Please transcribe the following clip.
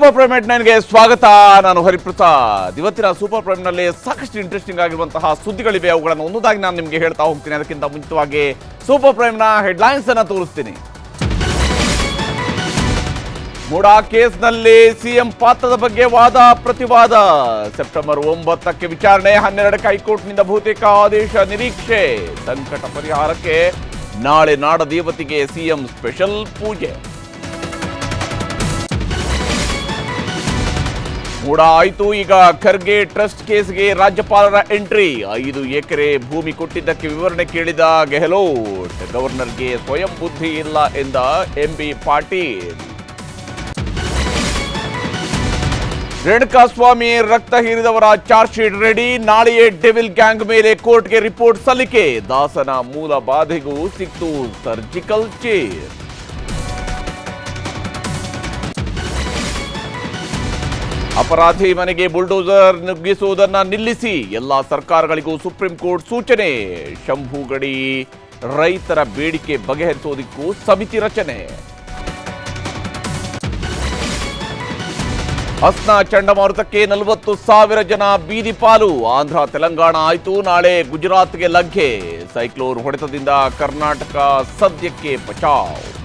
Super prime ನನಗೆ ಸ್ವಾಗತ. ನಾನು ಹರಿಪ್ರಸಾದ್. ಇವತ್ತಿನ ಸೂಪರ್ ಪ್ರೈಮ್ನಲ್ಲಿ ಸಾಕಷ್ಟು ಇಂಟ್ರೆಸ್ಟಿಂಗ್ ಆಗಿರುವಂತಹ ಸುದ್ದಿಗಳಿವೆ. ಅವುಗಳನ್ನು ಒಂದೊಂದಾಗಿ ನಾನು ನಿಮಗೆ ಹೇಳ್ತಾ ಹೋಗ್ತೀನಿ. ಅದಕ್ಕಿಂತ ಮುಂಚಿತವಾಗಿ ಸೂಪರ್ ಪ್ರೈಮ್ನ ಹೆಡ್ಲೈನ್ಸ್ ಅನ್ನು ತೋರಿಸ್ತೀನಿ. ಮೂಡಾ ಕೇಸ್ನಲ್ಲಿ ಸಿಎಂ ಪಾತ್ರದ ಬಗ್ಗೆ ವಾದ, ಪ್ರತಿವಾದ. ಸೆಪ್ಟೆಂಬರ್ ಒಂಬತ್ತಕ್ಕೆ ವಿಚಾರಣೆ, ಹನ್ನೆರಡಕ್ಕೆ ಹೈಕೋರ್ಟ್ನಿಂದ ಬಹುತೇಕ ಆದೇಶ ನಿರೀಕ್ಷೆ. ಸಂಕಟ ಪರಿಹಾರಕ್ಕೆ ನಾಳೆ ನಾಡ ದೇವತೆಗೆ ಸಿಎಂ ಸ್ಪೆಷಲ್ ಪೂಜೆ. ಮೂಡ ಆಯ್ತು ಈಗ ಖರ್ಗೆ ಟ್ರಸ್ಟ್ ಕೇಸ್ಗೆ ರಾಜ್ಯಪಾಲರ ಎಂಟ್ರಿ. ಐದು ಎಕರೆ ಭೂಮಿ ಕೊಟ್ಟಿದ್ದಕ್ಕೆ ವಿವರಣೆ ಕೇಳಿದ ಗೆಹ್ಲೋಟ್. ಗವರ್ನರ್ಗೆ ಸ್ವಯಂ ಬುದ್ಧಿ ಇಲ್ಲ ಎಂದ ಎಂಬಿ ಪಾಟೀಲ್. ರೇಣುಕಾಸ್ವಾಮಿ ರಕ್ತ ಹೀರಿದವರ ಚಾರ್ಜ್ ಶೀಟ್ ರೆಡಿ. ನಾಳೆಯೇ ಡೆವಿಲ್ ಗ್ಯಾಂಗ್ ಮೇಲೆ ಕೋರ್ಟ್ಗೆ ರಿಪೋರ್ಟ್ ಸಲ್ಲಿಕೆ. ದಾಸನ ಮೂಲ ಬಾಧೆಗೂ ಸಿಕ್ತು ಸರ್ಜಿಕಲ್ ಚೇರ್. ಅಪರಾಧಿ ಮನೆಗೆ ಬುಲ್ಡೋಸರ್ ನುಗ್ಗಿಸುವುದನ್ನ ನಿಲ್ಲಿಸಿ ಎಲ್ಲ ಸರ್ಕಾರಗಳಿಗೂ ಸುಪ್ರೀಂ ಕೋರ್ಟ್ ಸೂಚನೆ. ಶಂಭುಗಡಿ ರೈತರ ಬೇಡಿಕೆ ಬಗೆಹರಿಸುವುದಕ್ಕೂ ಸಮಿತಿ ರಚನೆ. ಹಸ್ನಾ ಚಂಡಮಾರುತಕ್ಕೆ ನಲವತ್ತು ಸಾವಿರ ಜನ ಬೀದಿ ಪಾಲು. ಆಂಧ್ರ, ತೆಲಂಗಾಣ ಆಯಿತು. ನಾಳೆ ಗುಜರಾತ್ಗೆ ಲಗ್ಗೆ. ಸೈಕ್ಲೋನ್ ಹೊಡೆತದಿಂದ ಕರ್ನಾಟಕ ಸದ್ಯಕ್ಕೆ ಬಚಾವ್.